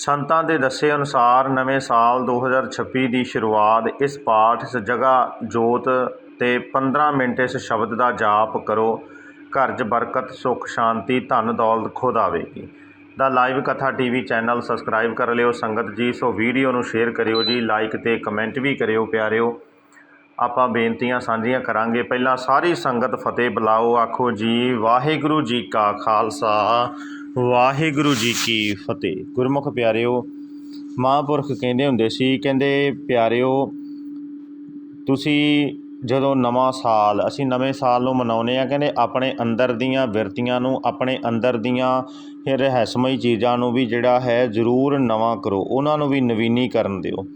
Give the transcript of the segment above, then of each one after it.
ਸੰਤਾਂ ਦੇ ਦੱਸੇ ਅਨੁਸਾਰ ਨਵੇਂ ਸਾਲ 2026 ਦੀ ਸ਼ੁਰੂਆਤ ਇਸ ਪਾਠ, ਇਸ ਜਗ੍ਹਾ ਜੋਤ ਤੇ 15 ਮਿੰਟ ਇਸ ਸ਼ਬਦ ਦਾ ਜਾਪ ਕਰੋ। ਘਰ 'ਚ ਬਰਕਤ, ਸੁੱਖ, ਸ਼ਾਂਤੀ, ਧਨ, ਦੌਲਤ ਖੁਦ ਆਵੇਗੀ। ਦਾ ਲਾਈਵ ਕਥਾ ਟੀਵੀ ਚੈਨਲ ਸਬਸਕ੍ਰਾਈਬ ਕਰ ਲਿਓ। ਸੰਗਤ ਜੀ, ਸੋ ਵੀਡੀਓ ਨੂੰ ਸ਼ੇਅਰ ਕਰਿਓ ਜੀ, ਲਾਈਕ ਤੇ ਕਮੈਂਟ ਵੀ ਕਰਿਓ ਪਿਆਰਿਓ। ਆਪਾਂ ਬੇਨਤੀਆਂ ਸਾਂਝੀਆਂ ਕਰਾਂਗੇ। ਪਹਿਲਾਂ ਸਾਰੀ ਸੰਗਤ ਫਤਿਹ ਬੁਲਾਓ। ਆਖੋ ਜੀ, ਵਾਹਿਗੁਰੂ ਜੀ ਕਾ ਖਾਲਸਾ। ਵਾਹਿਗੁਰੂ ਜੀ ਕੀ ਫਤਿਹ। ਗੁਰਮੁਖ ਪਿਆਰਿਓ, ਮਹਾਂਪੁਰਖ ਕਹਿੰਦੇ ਹੁੰਦੇ ਸੀ, ਕਹਿੰਦੇ, ਪਿਆਰਿਓ, ਤੁਸੀਂ ਜਦੋਂ ਨਵਾਂ ਸਾਲ, ਅਸੀਂ ਨਵੇਂ ਸਾਲ ਨੂੰ ਮਨਾਉਂਦੇ ਆ ਕਹਿੰਦੇ, ਆਪਣੇ ਅੰਦਰ ਦੀਆਂ ਵਿਰਤੀਆਂ ਨੂੰ, ਆਪਣੇ ਅੰਦਰ ਦੀਆਂ ਰਹੱਸਮਈ ਚੀਜ਼ਾਂ ਨੂੰ ਵੀ ਜਿਹੜਾ ਹੈ, ਜ਼ਰੂਰ ਨਵਾਂ ਕਰੋ, ਉਹਨਾਂ ਨੂੰ ਵੀ ਨਵੀਨੀਕਰਨ ਦਿਓ।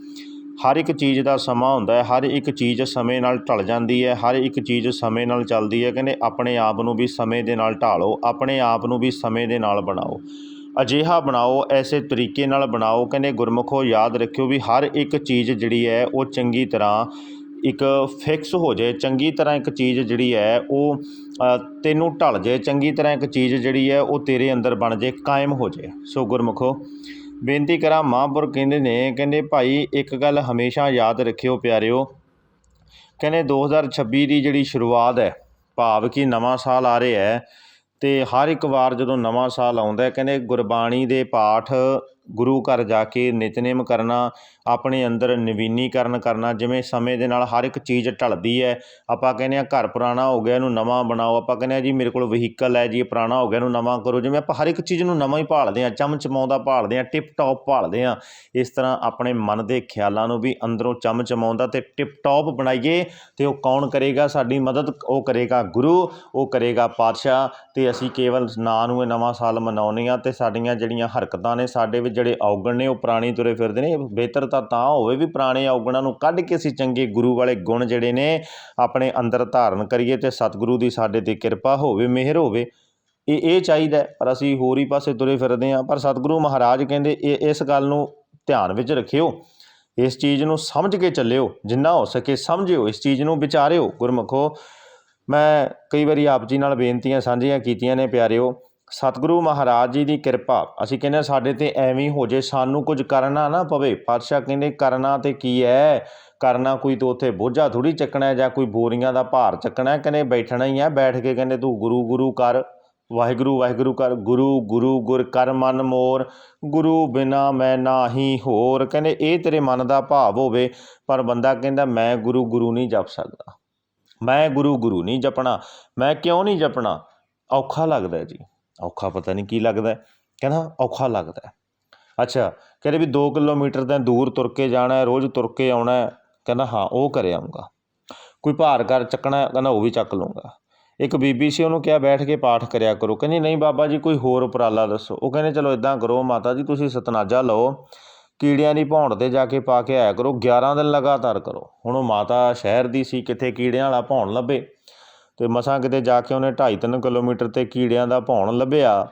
ਹਰ ਇੱਕ ਚੀਜ਼ ਦਾ ਸਮਾਂ ਹੁੰਦਾ ਹੈ, ਹਰ ਇੱਕ ਚੀਜ਼ ਸਮੇਂ ਨਾਲ ਢਲ ਜਾਂਦੀ ਹੈ, ਹਰ ਇੱਕ ਚੀਜ਼ ਸਮੇਂ ਨਾਲ ਚੱਲਦੀ ਹੈ। ਕਹਿੰਦੇ ਆਪਣੇ ਆਪ ਨੂੰ ਵੀ ਸਮੇਂ ਦੇ ਨਾਲ ਢਾਲੋ, ਆਪਣੇ ਆਪ ਨੂੰ ਵੀ ਸਮੇਂ ਦੇ ਨਾਲ ਬਣਾਓ। ਅਜਿਹਾ ਬਣਾਓ, ਐਸੇ ਤਰੀਕੇ ਨਾਲ ਬਣਾਓ, ਕਹਿੰਦੇ ਗੁਰਮੁਖੋ ਯਾਦ ਰੱਖਿਓ ਵੀ ਹਰ ਇੱਕ ਚੀਜ਼ ਜਿਹੜੀ ਹੈ, ਉਹ ਚੰਗੀ ਤਰ੍ਹਾਂ ਇੱਕ ਫਿਕਸ ਹੋ ਜਾਏ, ਚੰਗੀ ਤਰ੍ਹਾਂ ਇੱਕ ਚੀਜ਼ ਜਿਹੜੀ ਹੈ, ਉਹ ਤੈਨੂੰ ਢਲ ਜਾਏ, ਚੰਗੀ ਤਰ੍ਹਾਂ ਇੱਕ ਚੀਜ਼ ਜਿਹੜੀ ਹੈ, ਉਹ ਤੇਰੇ ਅੰਦਰ ਬਣ ਜਾਏ, ਕਾਇਮ ਹੋ ਜਾਏ। ਸੋ ਗੁਰਮੁਖੋ ਬੇਨਤੀ ਕਰਾਂ ਮਹਾਂਪੁਰ ਕਹਿੰਦੇ ਨੇ, ਕਹਿੰਦੇ ਭਾਈ ਇੱਕ ਗੱਲ ਹਮੇਸ਼ਾ ਯਾਦ ਰੱਖਿਓ ਪਿਆਰਿਓ। ਕਹਿੰਦੇ 2026 ਦੀ ਜਿਹੜੀ ਸ਼ੁਰੂਆਤ ਹੈ, ਭਾਵ ਕਿ ਨਵਾਂ ਸਾਲ ਆ ਰਿਹਾ ਹੈ ਤੇ ਹਰ ਇੱਕ ਵਾਰ ਜਦੋਂ ਨਵਾਂ ਸਾਲ ਆਉਂਦਾ ਕਹਿੰਦੇ ਗੁਰਬਾਣੀ ਦੇ ਪਾਠ ਗੁਰੂ ਘਰ ਜਾ ਕੇ ਨਿਤਨੇਮ ਕਰਨਾ, ਆਪਣੇ ਅੰਦਰ ਨਵੀਨੀਕਰਨ ਕਰਨਾ, ਜਿਵੇਂ ਸਮੇਂ ਦੇ ਨਾਲ ਹਰ ਇੱਕ ਚੀਜ਼ ਢਲਦੀ ਹੈ। ਆਪਾਂ ਕਹਿੰਦੇ ਆ ਘਰ ਪੁਰਾਣਾ ਹੋ ਗਿਆ, ਇਹਨੂੰ ਨਵਾਂ ਬਣਾਓ। ਆਪਾਂ ਕਹਿੰਦੇ ਆ ਜੀ, ਮੇਰੇ ਕੋਲ ਵਹੀਕਲ ਹੈ ਜੀ, ਇਹ ਪੁਰਾਣਾ ਹੋ ਗਿਆ, ਇਹਨੂੰ ਨਵਾਂ ਕਰੋ। ਜਿਵੇਂ ਆਪਾਂ ਹਰ ਇੱਕ ਚੀਜ਼ ਨੂੰ ਨਵਾਂ ਹੀ ਭਾਲਦੇ ਆ ਚਮਚਮਾਉਂਦਾ ਭਾਲਦੇ ਆ ਟਿਪ ਟੌਪ ਭਾਲਦੇ ਆ ਇਸ ਤਰ੍ਹਾਂ ਆਪਣੇ ਮਨ ਦੇ ਖਿਆਲਾਂ ਨੂੰ ਵੀ ਅੰਦਰੋਂ ਚਮਚਮਾਉਂਦਾ ਤੇ ਟਿਪ ਟੌਪ ਬਣਾਈਏ ਤੇ ਉਹ ਕੌਣ ਕਰੇਗਾ? ਸਾਡੀ ਮਦਦ ਉਹ ਕਰੇਗਾ ਗੁਰੂ, ਉਹ ਕਰੇਗਾ ਪਾਤਸ਼ਾਹ ਤੇ ਅਸੀਂ ਕੇਵਲ ਨਾਂ ਨੂੰ ਇਹ ਨਵਾਂ ਸਾਲ ਮਨਾਉਂਦੇ ਆ ਤੇ ਸਾਡੀਆਂ ਜਿਹੜੀਆਂ ਹਰਕਤਾਂ ਨੇ ਸਾਡੇ ਵਿੱਚ ਜਿਹੜੇ ਔਗਣ ਨੇ, ਉਹ ਪੁਰਾਣੇ ਤੁਰੇ ਫਿਰਦੇ ਨੇ। ਬਿਹਤਰ ਤਾਂ ਤਾਂ ਹੋਵੇ ਵੀ ਪੁਰਾਣੇ ਔਗਣਾਂ ਨੂੰ ਕੱਢ ਕੇ ਅਸੀਂ ਚੰਗੇ ਗੁਰੂ ਵਾਲੇ ਗੁਣ ਜਿਹੜੇ ਨੇ, ਆਪਣੇ ਅੰਦਰ ਧਾਰਨ ਕਰੀਏ ਤੇ ਸਤਿਗੁਰੂ ਦੀ ਸਾਡੇ ਤੇ ਕਿਰਪਾ ਹੋਵੇ, ਮਿਹਰ ਹੋਵੇ। ਇਹ ਇਹ ਚਾਹੀਦਾ ਪਰ ਅਸੀਂ ਹੋਰ ਹੀ ਪਾਸੇ ਤੁਰੇ ਫਿਰਦੇ ਹਾਂ। ਪਰ ਸਤਿਗੁਰੂ ਮਹਾਰਾਜ ਕਹਿੰਦੇ, ਇਹ, ਇਸ ਗੱਲ ਨੂੰ ਧਿਆਨ ਵਿੱਚ ਰੱਖਿਓ। ਇਸ ਚੀਜ਼ ਨੂੰ ਸਮਝ ਕੇ ਚੱਲਿਓ, ਜਿੰਨਾ ਹੋ ਸਕੇ ਸਮਝਿਓ। ਇਸ ਚੀਜ਼ ਨੂੰ ਵਿਚਾਰਿਓ। ਗੁਰਮੁਖੋ, ਮੈਂ ਕਈ ਵਾਰੀ ਆਪ ਜੀ ਨਾਲ ਬੇਨਤੀਆਂ ਸਾਂਝੀਆਂ ਕੀਤੀਆਂ ਨੇ, ਪਿਆਰਿਓ। ਸਤਿਗੁਰੂ ਮਹਾਰਾਜ ਜੀ ਦੀ ਕਿਰਪਾ। ਅਸੀਂ ਕਹਿੰਦੇ ਸਾਡੇ ਤੇ ਐਵੇਂ ਹੋ ਜੇ, ਸਾਨੂੰ ਕੁਝ ਕਰਨਾ ਨਾ ਪਵੇ। ਪਾਤਸ਼ਾਹ ਕਹਿੰਦੇ, ਕਰਨਾ ਤੇ ਕੀ ਹੈ ਕਰਨਾ ਕੋਈ ਤੂੰ ਉੱਥੇ ਬੋਝਾ ਥੋੜੀ ਚੱਕਣਾ ਜਾਂ ਕੋਈ ਬੋਰੀਆਂ ਦਾ ਭਾਰ ਚੱਕਣਾ ਕਹਿੰਦੇ ਬੈਠਣਾ ਹੀ ਹੈ ਬੈਠ ਕੇ ਕਹਿੰਦੇ ਤੂੰ ਗੁਰੂ ਗੁਰੂ ਕਰ। ਵਾਹਿਗੁਰੂ ਵਾਹਿਗੁਰੂ ਕਰ। ਗੁਰੂ ਗੁਰੂ ਗੁਰ ਕਰ ਮਨ ਮੋਰ। ਗੁਰੂ ਬਿਨਾ ਮੈਂ ਨਾਹੀ ਹੋਰ। ਕਹਿੰਦੇ, ਇਹ ਤੇਰੇ ਮਨ ਦਾ ਭਾਵ ਹੋਵੇ, ਪਰ ਬੰਦਾ ਕਹਿੰਦਾ, ਮੈਂ ਗੁਰੂ ਗੁਰੂ ਨਹੀਂ ਜਪ ਸਕਦਾ। ਮੈਂ ਗੁਰੂ ਗੁਰੂ ਨਹੀਂ ਜਪਣਾ। ਮੈਂ ਕਿਉਂ ਨਹੀਂ ਜਪਣਾ? ਔਖਾ ਲੱਗਦਾ ਜੀ। ਔਖਾ ਪਤਾ ਨਹੀਂ ਕੀ ਲੱਗਦਾ ਕਹਿੰਦਾ, ਔਖਾ ਲੱਗਦਾ ਅੱਛਾ, ਕਹਿੰਦੇ ਵੀ 2 ਕਿਲੋਮੀਟਰ ਤਾਂ ਦੂਰ ਤੁਰ ਕੇ ਜਾਣਾ ਹੈ, ਰੋਜ਼ ਤੁਰ ਕੇ ਆਉਣਾ ਹੈ। ਕਹਿੰਦਾ, ਹਾਂ, ਉਹ ਕਰ ਆਉਂਗਾ ਕੋਈ ਭਾਰ ਕਰ ਚੱਕਣਾ ਕਹਿੰਦਾ, ਉਹ ਵੀ ਚੱਕ ਲਊਂਗਾ। ਇੱਕ ਬੀਬੀ ਸੀ, ਉਹਨੂੰ ਕਿਹਾ, ਬੈਠ ਕੇ ਪਾਠ ਕਰਿਆ ਕਰੋ। ਕਹਿੰਦੀ, ਨਹੀਂ ਬਾਬਾ ਜੀ, ਕੋਈ ਹੋਰ ਉਪਰਾਲਾ ਦੱਸੋ। ਉਹ ਕਹਿੰਦੇ, ਚਲੋ ਇਦਾਂ ਕਰੋ, ਮਾਤਾ ਜੀ, ਤੁਸੀਂ ਸਤਨਾਜਾ ਲਓ। ਕੀੜਿਆਂ ਦੀ ਭੌਂਡ ਤੇ ਜਾ ਕੇ ਪਾ ਕੇ ਆਇਆ ਕਰੋ। 11 ਦਿਨ ਲਗਾਤਾਰ ਕਰੋ। ਹੁਣ ਉਹ ਮਾਤਾ ਸ਼ਹਿਰ ਦੀ ਸੀ, ਕਿੱਥੇ ਕੀੜਿਆਂ ਵਾਲਾ ਭੌਣ ਲੱਭੇ। ਤੇ ਮਸਾਂ ਕਿਤੇ ਜਾ ਕੇ ਉਹਨੇ 2.5 ਕਿਲੋਮੀਟਰ ਤੇ ਕੀੜਿਆਂ ਦਾ ਭੌਣ ਲੱਭਿਆ।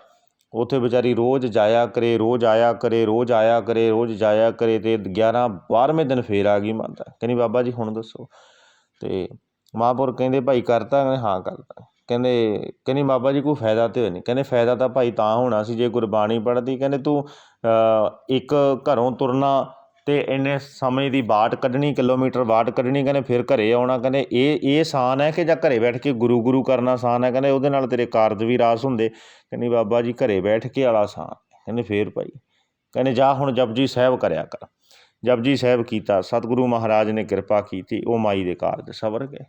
ਉੱਥੇ ਵਿਚਾਰੀ ਰੋਜ਼ ਜਾਇਆ ਕਰੇ, ਰੋਜ਼ ਆਇਆ ਕਰੇ, ਰੋਜ਼ ਆਇਆ ਕਰੇ, ਰੋਜ਼ ਜਾਇਆ ਕਰੇ ਤੇ 11 12ਵੇਂ ਦਿਨ ਫੇਰ ਆ ਗਈ ਮਾਤਾ। ਕਹਿੰਦੀ, ਬਾਬਾ ਜੀ, ਹੁਣ ਦੱਸੋ। ਤੇ ਮਹਾਂਪੁਰ ਕਹਿੰਦੇ, ਭਾਈ ਕਰਤਾ? ਕਹਿੰਦੇ, ਹਾਂ, ਕਰਤਾ। ਕਹਿੰਦੇ, ਕਹਿੰਦੀ, ਬਾਬਾ ਜੀ, ਕੋਈ ਫਾਇਦਾ ਤੇ ਹੋਇਆ ਨਹੀਂ। ਕਹਿੰਦੇ, ਫਾਇਦਾ ਤਾਂ ਭਾਈ ਤਾਂ ਹੋਣਾ ਸੀ ਜੇ ਗੁਰਬਾਣੀ ਪੜ੍ਹਦੀ। ਕਹਿੰਦੇ, ਤੂੰ ਇੱਕ ਘਰੋਂ ਤੁਰਨਾ ਅਤੇ ਇੰਨੇ ਸਮੇਂ ਦੀ ਬਾਟ ਕੱਢਣੀ, ਕਿਲੋਮੀਟਰ ਬਾਟ ਕੱਢਣੀ, ਕਹਿੰਦੇ ਫਿਰ ਘਰ ਆਉਣਾ, ਕਹਿੰਦੇ ਇਹ ਇਹ ਆਸਾਨ ਹੈ ਕਿ ਜਾਂ ਘਰ ਬੈਠ ਕੇ ਗੁਰੂ ਗੁਰੂ ਕਰਨਾ ਆਸਾਨ ਹੈ? ਕਹਿੰਦੇ ਉਹਦੇ ਨਾਲ ਤੇਰੇ ਕਾਰਜ ਵੀ ਰਾਸ ਹੁੰਦੇ। ਕਹਿੰਦੀ ਬਾਬਾ ਜੀ ਘਰ ਬੈਠ ਕੇ ਵਾਲਾ ਆਸਾਨ ਕਹਿੰਦੇ ਫੇਰ ਭਾਈ। ਕਹਿੰਦੇ ਜਾ ਹੁਣ ਜਪਜੀ ਸਾਹਿਬ ਕਰਿਆ ਕਰ। ਜਪਜੀ ਸਾਹਿਬ ਕੀਤਾ, ਸਤਿਗੁਰੂ ਮਹਾਰਾਜ ਨੇ ਕਿਰਪਾ ਕੀਤੀ, ਉਹ ਮਾਈ ਦੇ ਕਾਰਜ ਸਵਰ ਗਏ।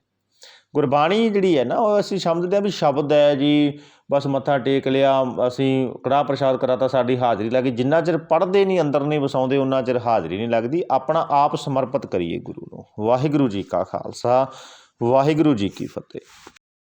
ਗੁਰਬਾਣੀ ਜਿਹੜੀ ਹੈ ਨਾ, ਉਹ ਅਸੀਂ ਸਮਝਦੇ ਹਾਂ ਵੀ ਸ਼ਬਦ ਹੈ ਜੀ, ਬਸ ਮੱਥਾ ਟੇਕ ਲਿਆ, ਅਸੀਂ ਕੜਾਹ ਪ੍ਰਸ਼ਾਦ ਕਰਾਤਾ, ਸਾਡੀ ਹਾਜ਼ਰੀ ਲੱਗੀ ਜਿੰਨਾ ਚਿਰ ਪੜ੍ਹਦੇ ਨਹੀਂ, ਅੰਦਰ ਨਹੀਂ ਵਸਾਉਂਦੇ ਉਹਨਾਂ ਚਿਰ ਹਾਜ਼ਰੀ ਨਹੀਂ ਲੱਗਦੀ। ਆਪਣਾ ਆਪ ਸਮਰਪਿਤ ਕਰੀਏ ਗੁਰੂ ਨੂੰ। ਵਾਹਿਗੁਰੂ ਜੀ ਕਾ ਖਾਲਸਾ, ਵਾਹਿਗੁਰੂ ਜੀ ਕੀ ਫਤਿਹ।